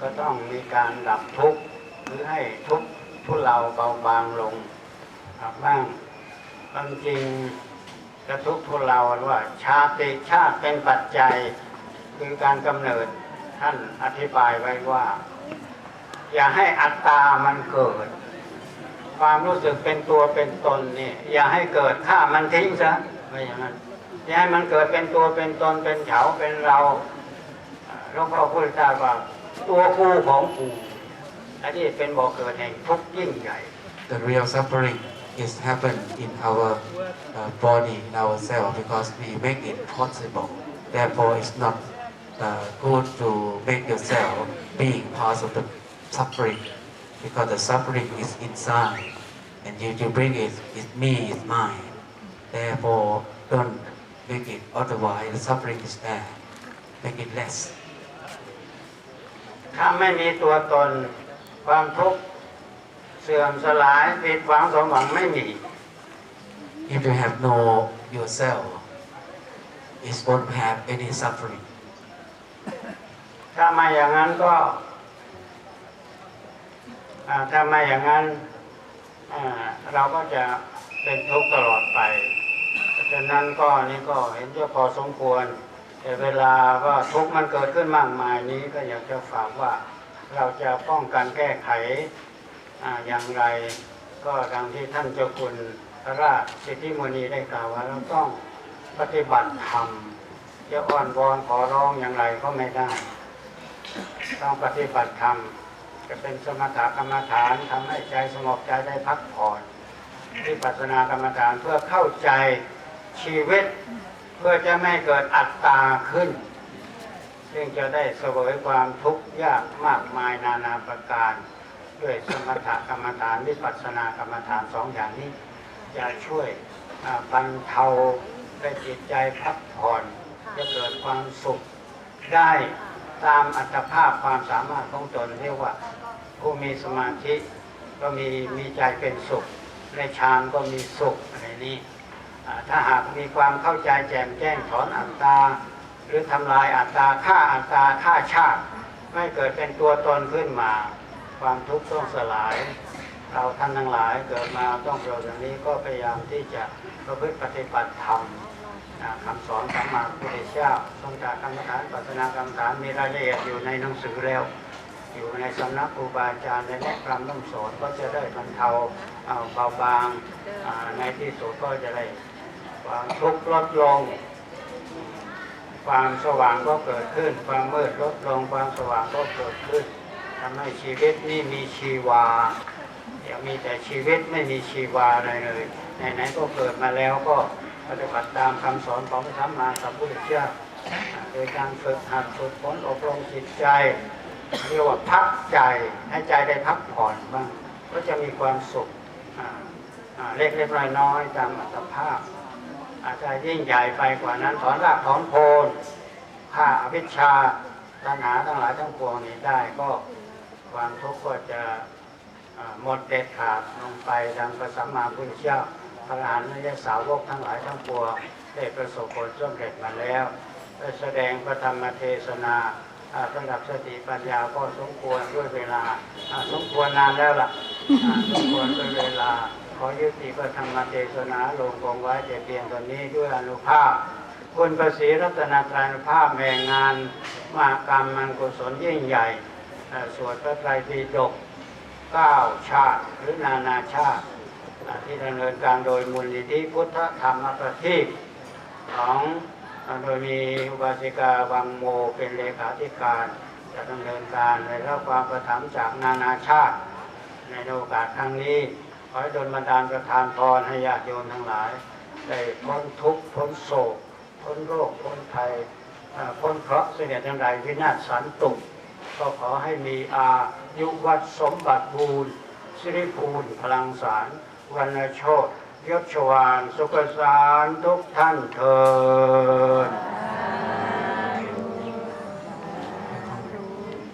ก็ต้องมีการดับทุกข์หรือให้ทุกข์ทุเลาเบาบางลงบ้างบางจริงกระทุกข์ทุเลาว่า ชาติชาติเป็นปัจจัย คือการกำเนิดท่านอธิบายไว้ว่า อย่าให้อัตตามันเกิด ความรู้สึกเป็นตัวเป็นตนนี่อย่าให้เกิดฆ่ามันทิ้งซะไม่อย่างนั้นอย่าให้มันเกิดเป็นตัวเป็นตนเป็นเขาเป็นเราหลวงพ่อพุทธทาว่า ตัวกูของกูอันนี้เป็นบ่อเกิดแห่งทุกข์ยิ่งใหญ่ The real suffering is happen in our uh, body, in our cell, because we make it possible. Therefore, it's not uh, good to make yourself being part of the suffering, because the suffering is inside, and you, you bring it, it's me, it's mine. Therefore, don't make it otherwise. The suffering is there. Make it less. ถ้าไม่มีตัวตนความทุกข์เสื่อมสลายผิดหวังสมหวังไม่มี If you have no yourself, it won't have any suffering. ถ้ามาอย่างนั้นก็อ่าถ้ามาอย่างนั้นอ่าเราก็จะเป็นทุกข์ตลอดไปเพราะฉะนั้นก็นี่ก็เห็นจะพอสมควร แต่เวลาก็ทุกข์มันเกิดขึ้นมากมายนี้ก็อยากจะฝากว่าเราจะป้องกันแก้ไขออย่างไร ก็ดังที่ท่านเจ้าคุณพระราชสิทธิมุนีได้กล่าวว่าเราต้องปฏิบัติธรรมจะอ้อนวอนขอร้องอย่างไรก็ไม่ได้ ต้องปฏิบัติธรรมจะเป็นสมถกรรมฐานทำให้ใจสงบใจได้พักผ่อนวิปัสสนากรรมฐานเพื่อเข้าใจชีวิต เพื่อจะไม่เกิดอัตตาขึ้น ซึ่งจะได้เสวยความทุกข์ยากมากมายนานาประการ ด้วยสมถกรรมฐานวิปัสสนากรรมฐานสองอย่างนี้ จะช่วยบรรเทาได้จิตใจพักผ่อนจะเกิดความสุขได้ตามอัตภาพความสามารถของตนเรียกว่าผู้มีสมาธิก็มีมีใจเป็นสุข ในฌานก็มีสุขอะไรนี้ ถ้าหากมีความเข้าใจแจ่มแจ้งถอนอัตตา หรือทำลายอัตตาฆ่าอัตตาฆ่าชาติ ไม่เกิดเป็นตัวตนขึ้นมา ความทุกข์ต้องสลาย เราท่านทั้งหลายเกิดมาต้องเกิดอย่างนี้ก็พยายามที่จะประพฤติปฏิบัติธรรมคำสอนสัมมาพุทธเจ้าทรงจากกรรมฐานปัจนากรรมฐานมีรายละเอียดอยู่ในหนังสือแล้ว อยู่ในสำนักครูบาอาจารย์ในแนะนำต้องสอนก็จะได้บรรเทาเบาบางในที่สุดก็จะได้ ความทุกข์ลดลง ความสว่างก็เกิดขึ้น ความมืดลดลง ความสว่างก็เกิดขึ้นทำให้ชีวิตนี่มีชีวาอย่ามีแต่ชีวิตไม่มีชีวาอะไรเลยไหนๆก็เกิดมาแล้วก็ปฏิบัติตามคำสอนของพระธรรมมาสัมพุทธเจ้าอ่าโดยการฝึกหัดฝึกฝนอบรมจิตใจเรียกว่าพักใจให้ใจได้พักผ่อนบ้างก็จะมีความสุขอ่าอ่าเล็กๆน้อยตามอัตภาพ อาจจะยิ่งใหญ่ไปกว่านั้นถอนรากถอนโคนฆ่าอวิชชาตัณหาทั้งหลายทั้งปวงนี้ได้ก็ความทุกข์ก็จะหมดเด็ดขาดลงไปดังพระสัมมาพุทธเจ้าพระอรหันต์และสาวกทั้งหลายทั้งปวงได้ประสบผลสำเร็จมาแล้วแสดงพระธรรมเทศนาอ่าสำหรับสติปัญญาก็สมควรด้วยเวลาสมควรนานแล้วล่ะอ่าสมควรด้วยเวลา ขอยุติพระธรรมเทศนาลงคงไว้แต่เพียงตอนนี้ด้วยอนุภาพคุณประสีรัตนตรัยภาพแห่งงานมากรรมมันกุศลยิ่งใหญ่สวดพระไตรปิฎกเก้าชาติหรือนานาชาติที่ดำเนินการโดยมูลนิธิพุทธธรรมประทีปของโดยมีอุบาสิกาวังโมเป็นเลขาธิการจะดำเนินการในรับความประถมจากนานาชาติ ในโอกาสครั้งนี้ ขอให้ดลบันดาลประทานพรให้ญาติโยมทั้งหลาย ได้พ้นทุกข์พ้นโศก พ้นโรค พ้นภัยพ้นเคราะห์เสด็จจังไรวินาศสันตุก็ขอให้มีอายุวัดสมบัติบูรณ์สิริภูลพลังสารวันโชตยศชวานสุขสารทุกท่านเถิด